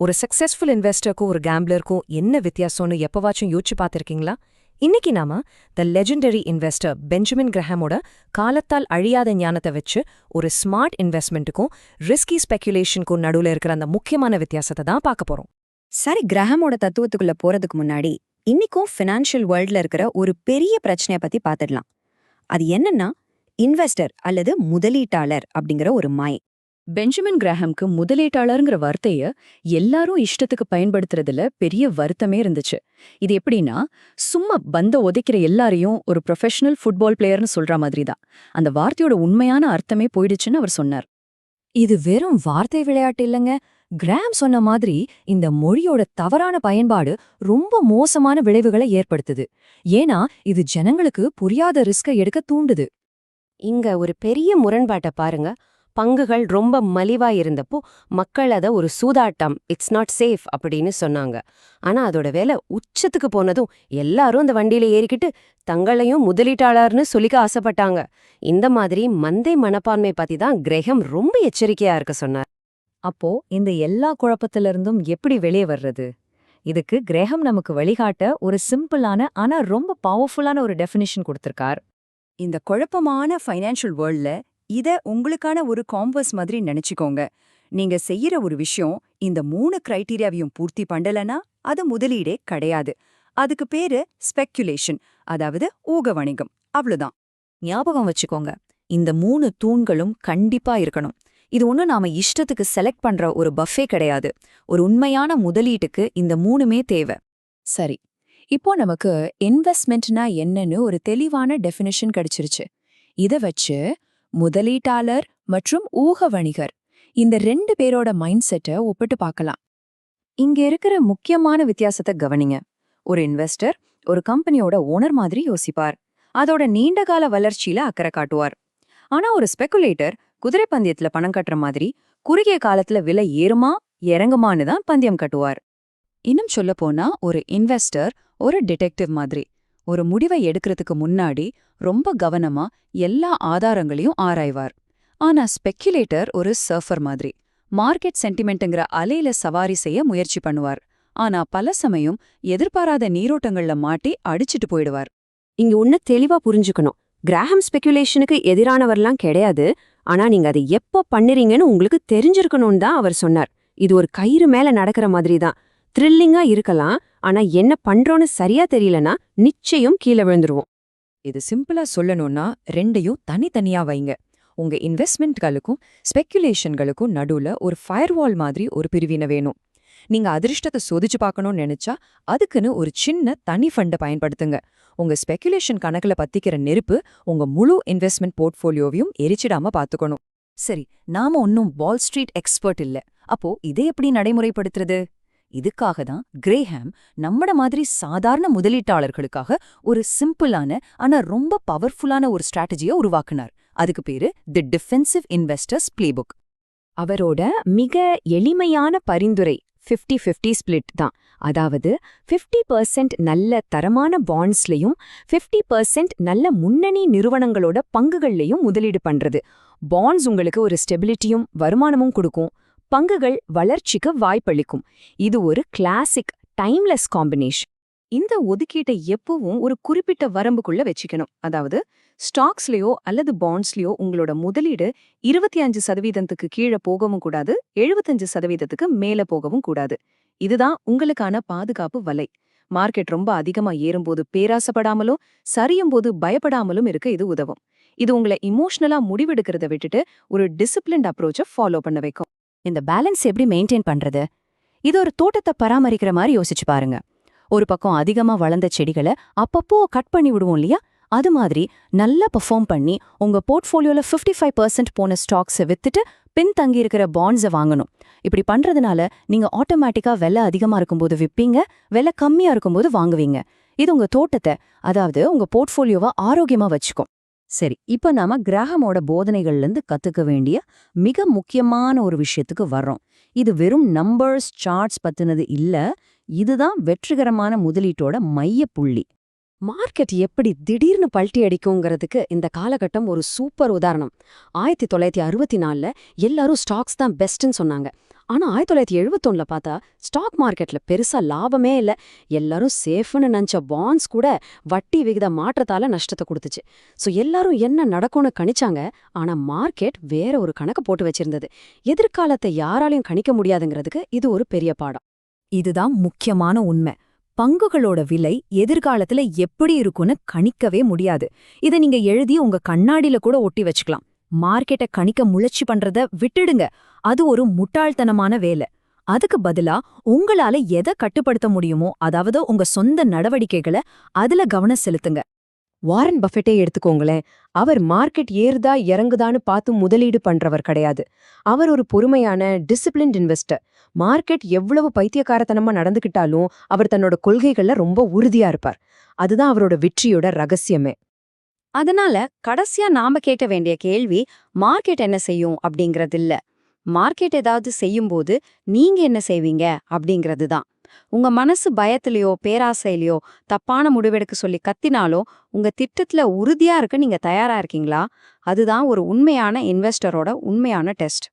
ஒரு சக்சஸ்ஃபுல் இன்வெஸ்டருக்கும் ஒரு கேம்பிளருக்கும் என்ன வித்தியாசம்னு எப்பவாச்சும் யோசிச்சு பார்த்திருக்கீங்களா? இன்னைக்கு நாம த லெஜெண்டரி இன்வெஸ்டர் பெஞ்சமின் கிரஹமோட காலத்தால் அழியாத ஞானத்தை வச்சு ஒரு ஸ்மார்ட் இன்வெஸ்ட்மெண்ட்டுக்கும் ரிஸ்கி ஸ்பெக்குலேஷனுக்கும் நடுவுல இருக்கிற அந்த முக்கியமான வித்தியாசத்தை தான் பார்க்க போறோம். சரி கிரஹமோட தத்துவத்துக்குள்ள போறதுக்கு முன்னாடி இன்னிக்கும் ஃபினான்ஷியல் வேர்ல்ட்ல இருக்கிற ஒரு பெரிய பிரச்சனைய பத்தி பார்த்துடலாம். அது என்னன்னா இன்வெஸ்டர் அல்லது முதலீட்டாளர் அப்படிங்கிற ஒரு மாயை பெஞ்சமின் கிராஹம்க்கு முதலீட்டாளருங்கிற வார்த்தைய எல்லாரும் இஷ்டத்துக்கு பயன்படுத்துறதுல பெரிய வருத்தமே இருந்துச்சு. இது எப்படின்னா சும்மா பந்த உதைக்கிற எல்லாரையும் ஒரு ப்ரொஃபஷனல் ஃபுட்பால் பிளேயர்னு சொல்ற மாதிரி தான் அந்த வார்த்தையோட உண்மையான அர்த்தமே போயிடுச்சுன்னு அவர் சொன்னார். இது வெறும் வார்த்தை விளையாட்டு இல்லைங்க. கிராம் சொன்ன மாதிரி இந்த மொழியோட தவறான பயன்பாடு ரொம்ப மோசமான விளைவுகளை ஏற்படுத்துது. ஏன்னா இது ஜனங்களுக்கு புரியாத ரிஸ்கை எடுக்க தூண்டுது. இங்க ஒரு பெரிய முரண்பாட்டை பாருங்க. பங்குகள் ரொம்ப மலிவா இருந்தப்போ மக்கள் அத ஒரு சூதாட்டம் இட்ஸ் நாட் சேஃப் அப்படின்னு சொன்னாங்க. ஆனா அதோட வேலை உச்சத்துக்கு போனதும் எல்லாரும் அந்த வண்டியில ஏறிக்கிட்டு தங்களையும் முதலீட்டாளர்னு சொல்லிக்க ஆசைப்பட்டாங்க. இந்த மாதிரி மந்தை மனப்பான்மை பத்தி தான் கிரகம் ரொம்ப எச்சரிக்கையா இருக்க சொன்னார். அப்போ இந்த எல்லா குழப்பத்திலிருந்தும் எப்படி வெளியே வர்றது? இதுக்கு கிரகம் நமக்கு வழிகாட்ட ஒரு சிம்பிளான ஆனா ரொம்ப பவர்ஃபுல்லான ஒரு டெஃபினிஷன் கொடுத்திருக்கார். இந்த குழப்பமான ஃபைனான்ஷியல் வேர்ல்ட்ல இத உங்களுக்கான ஒரு காம்பஸ் மாதிரி நினைச்சுக்கோங்க. நீங்க செய்யற ஒரு விஷயம் இந்த மூணு கிரைட்டீரியாவையும் பூர்த்தி பண்ணலனா அது முதலீடே கிடையாது. அதுக்கு பேரு ஸ்பெக்குலேஷன் அதாவது ஊக வணிகம் அவ்வளவுதான். ஞாபகம் வச்சுக்கோங்க இந்த மூணு தூண்களும் கண்டிப்பா இருக்கணும். இது ஒன்றும் நாம இஷ்டத்துக்கு செலக்ட் பண்ற ஒரு பஃபே கிடையாது. ஒரு உண்மையான முதலீட்டுக்கு இந்த மூணுமே தேவை. சரி இப்போ நமக்கு இன்வெஸ்ட்மெண்ட்னா என்னன்னு ஒரு தெளிவான டெஃபினிஷன் கிடைச்சிருச்சு. இத வச்சு முதலீட்டாளர் மற்றும் ஊக வணிகர் இந்த ரெண்டு பேரோட மைண்ட் செட்டை ஒப்பிட்டு பார்க்கலாம். இங்க இருக்கிற முக்கியமான வித்தியாசத்தை கவனிங்க. ஒரு இன்வெஸ்டர் ஒரு கம்பெனியோட ஓனர் மாதிரி யோசிப்பார். அதோட நீண்டகால வளர்ச்சியில அக்கறை காட்டுவார். ஆனா ஒரு ஸ்பெகுலேட்டர் குதிரை பந்தயத்துல பணம் கட்டுற மாதிரி குறுகிய காலத்துல விலை ஏறுமா இறங்குமான்னு தான் பந்தயம் கட்டுவார். இன்னும் சொல்லப் போனா ஒரு இன்வெஸ்டர் ஒரு டிடெக்டிவ் மாதிரி. ஒரு முடிவை எடுக்கிறதுக்கு முன்னாடி ரொம்ப கவனமா எல்லா ஆதாரங்களையும் ஆராய்வார். ஆனா ஸ்பெக்குலேட்டர் ஒரு சர்ஃபர் மாதிரி. மார்க்கெட் சென்டிமெண்ட்டுங்கிற அலையில சவாரி செய்ய முயற்சி பண்ணுவார். ஆனா பல சமயம் எதிர்பாராத நீரோட்டங்கள்ல மாட்டி அடிச்சிட்டு போயிடுவார். இங்க ஒண்ணு தெளிவா புரிஞ்சுக்கணும். கிராஹம் ஸ்பெக்குலேஷனுக்கு எதிரானவர்லாம் கிடையாது. ஆனா நீங்க அதை எப்ப பண்ணுறீங்கன்னு உங்களுக்கு தெரிஞ்சிருக்கணும்னு தான் அவர் சொன்னார். இது ஒரு கயிறு மேல நடக்கிற மாதிரி தான் த்ரில்லிங்கா இருக்கலாம். ஆனா என்ன பண்றோன்னு சரியா தெரியலனா நிச்சயம் கீழே விழுந்துருவோம். இது சிம்பிளா சொல்லணும்னா ரெண்டையும் தனித்தனியா வைங்க. உங்க இன்வெஸ்ட்மெண்ட்களுக்கும் ஸ்பெக்குலேஷன்களுக்கும் நடுவுல ஒரு ஃபயர்வால் மாதிரி ஒரு பிரிவினை வேணும். நீங்க அதிர்ஷ்டத்தை சோதிச்சு பார்க்கணும்னு நினைச்சா அதுக்குன்னு ஒரு சின்ன தனி ஃபண்டை பயன்படுத்துங்க. உங்க ஸ்பெக்குலேஷன் கணக்குல பத்திக்கிற நெருப்பு உங்க முழு இன்வெஸ்ட்மெண்ட் போர்ட்ஃபோலியோவையும் எரிச்சிடாம பாத்துக்கணும் சரி நாம ஒன்னும் வால் ஸ்ட்ரீட் எக்ஸ்பர்ட் இல்ல. அப்போ இதை எப்படி நடைமுறைப்படுத்துறது? இதுக்காக தான் கிரேஹாம் நம்மட மாதிரி சாதாரண முதலீட்டாளர்களுக்காக ஒரு சிம்பிளான ஆனா ரொம்ப பவர்ஃபுல்லான ஒரு ஸ்ட்ராட்டஜியை உருவாக்குனார். அதுக்கு பேரு தி டிஃபென்சிவ் இன்வெஸ்டர்ஸ் பிளேபுக் அவரோட மிக எளிமையான பரிந்துரை 50 50 ஸ்பிளிட் தான். அதாவது 50% பர்சன்ட் நல்ல தரமான பாண்ட்ஸ்லயும் 50% பர்சன்ட் நல்ல முன்னணி நிறுவனங்களோட பங்குகள்லயும் முதலீடு பண்றது. பாண்ட்ஸ் உங்களுக்கு ஒரு ஸ்டெபிலிட்டியும் வருமானமும் கொடுக்கும். பங்குகள் வளர்ச்சிக்கு வாய்ப்பளிக்கும். இது ஒரு கிளாசிக் டைம்லெஸ் காம்பினேஷன் இந்த ஒதுக்கீட்டை எப்பவும் ஒரு குறிப்பிட்ட வரம்புக்குள்ள வச்சுக்கணும். அதாவது ஸ்டாக்ஸ்லயோ அல்லது பாண்ட்ஸ்லயோ உங்களோட முதலீடு இருபத்தி அஞ்சு சதவீதத்துக்கு கீழே போகவும் கூடாது எழுபத்தஞ்சு சதவீதத்துக்கு மேல போகவும் கூடாது. இதுதான் உங்களுக்கான பாதுகாப்பு வலை. மார்க்கெட் ரொம்ப அதிகமா ஏறும்போது பேராசப்படாமலும் சரியும் போது பயப்படாமலும் இருக்க இது உதவும். இது உங்களை இமோஷனலா முடிவெடுக்கிறத விட்டுட்டு ஒரு டிசிப்ளின்ட் அப்ரோச்சை ஃபாலோ பண்ண வைக்கும். இந்த பேலன்ஸ் எப்படி மெயின்டைன் பண்றது? இது ஒரு தோட்டத்தை பராமரிக்கிற மாதிரி யோசிச்சு பாருங்க. ஒரு பக்கம் அதிகமா வளர்ந்த செடிகளை அப்பப்போ கட் பண்ணி விடுவோம் இல்லையா? அது மாதிரி நல்லா பெர்ஃபார்ம் பண்ணி உங்க போர்ட்ஃபோலியோல 55% ஃபைவ் பர்சன்ட் போன ஸ்டாக்ஸை வித்துட்டு பின்தங்கி இருக்கிற பாண்ட்ஸை வாங்கணும். இப்படி பண்றதுனால நீங்க ஆட்டோமேட்டிக்கா விலை அதிகமா இருக்கும்போது விப்பீங்க விலை கம்மியா இருக்கும்போது வாங்குவீங்க. இது உங்க தோட்டத்தை அதாவது உங்க போர்ட்ஃபோலியோவை ஆரோக்கியமா வச்சுக்கும். சரி இப்ப நாம கிரகமோட போதனைகள்ல இருந்து கத்துக்க வேண்டிய மிக முக்கியமான ஒரு விஷயத்துக்கு வர்றோம். இது வெறும் நம்பர்ஸ் சார்ட்ஸ் பத்தினது இல்ல இதுதான் வெற்றிகரமான முதலீட்டோட மைய புள்ளி. மார்க்கெட் எப்படி திடீர்னு பல்ட்டி அடிக்குங்கிறதுக்கு இந்த காலகட்டம் ஒரு சூப்பர் உதாரணம். ஆயிரத்தி தொள்ளாயிரத்தி அறுபத்தி நாலில் எல்லாரும் ஸ்டாக்ஸ் தான் பெஸ்ட்னு சொன்னாங்க. ஆனா ஆயிரத்தி தொள்ளாயிரத்தி எழுபத்தொன்னுல பார்த்தா ஸ்டாக் மார்க்கெட்ல பெருசா லாபமே இல்ல. எல்லாரும் சேஃப்னு நினைச்ச பாண்ட்ஸ் கூட வட்டி விகித மாற்றத்தால நஷ்டத்தை கொடுத்துச்சு. சோ எல்லாரும் என்ன நடக்கும்னு கணிச்சாங்க. ஆனா மார்க்கெட் வேற ஒரு கணக்கு போட்டு வச்சிருந்தது. எதிர்காலத்தை யாராலையும் கணிக்க முடியாதுங்கிறதுக்கு இது ஒரு பெரிய பாடம். இதுதான் முக்கியமான உண்மை. பங்குகளோட விலை எதிர்காலத்துல எப்படி இருக்கும்னு கணிக்கவே முடியாது. இதை நீங்க எழுதி உங்க கண்ணாடியில கூட ஒட்டி வச்சுக்கலாம். மார்க்கெட்டை கணிக்க முயற்சி பண்றத விட்டுடுங்க. அது ஒரு முட்டாள்தனமான வேலை. அதுக்கு பதிலா உங்களால எதை கட்டுப்படுத்த முடியுமோ அதாவது உங்க சொந்த நடவடிக்கைகளை அதுல கவனம் செலுத்துங்க. வாரன் பஃபெட்டே எடுத்துக்கோங்களேன். அவர் மார்க்கெட் ஏறுதா இறங்குதான்னு பார்த்து முதலீடு பண்றவர் கிடையாது. அவர் ஒரு பொறுமையான டிசிப்ளின்ட் இன்வெஸ்டர் மார்க்கெட் எவ்வளவு பைத்தியக்காரத்தனமா நடந்துக்கிட்டாலும் அவர் தன்னோட கொள்கைகள்ல ரொம்ப உறுதியா இருப்பார். அதுதான் அவரோட வெற்றியோட ரகசியமே. அதனால கடைசியா நாம கேட்க வேண்டிய கேள்வி மார்க்கெட் என்ன செய்யும்? அப்படிங்கறது இல்ல மார்க்கெட் ஏதாவது செய்யும்போது நீங்க என்ன செய்வீங்க? அப்படிங்கிறது தான் உங்க மனசு பயத்திலயோ பேராசையிலயோ தப்பான முடிவெடுக்க சொல்லி கத்தினாலோ உங்க திட்டத்துல உறுதியா இருக்க நீங்க தயாரா இருக்கீங்களா? அதுதான் ஒரு உண்மையான இன்வெஸ்டரோட உண்மையான டெஸ்ட்.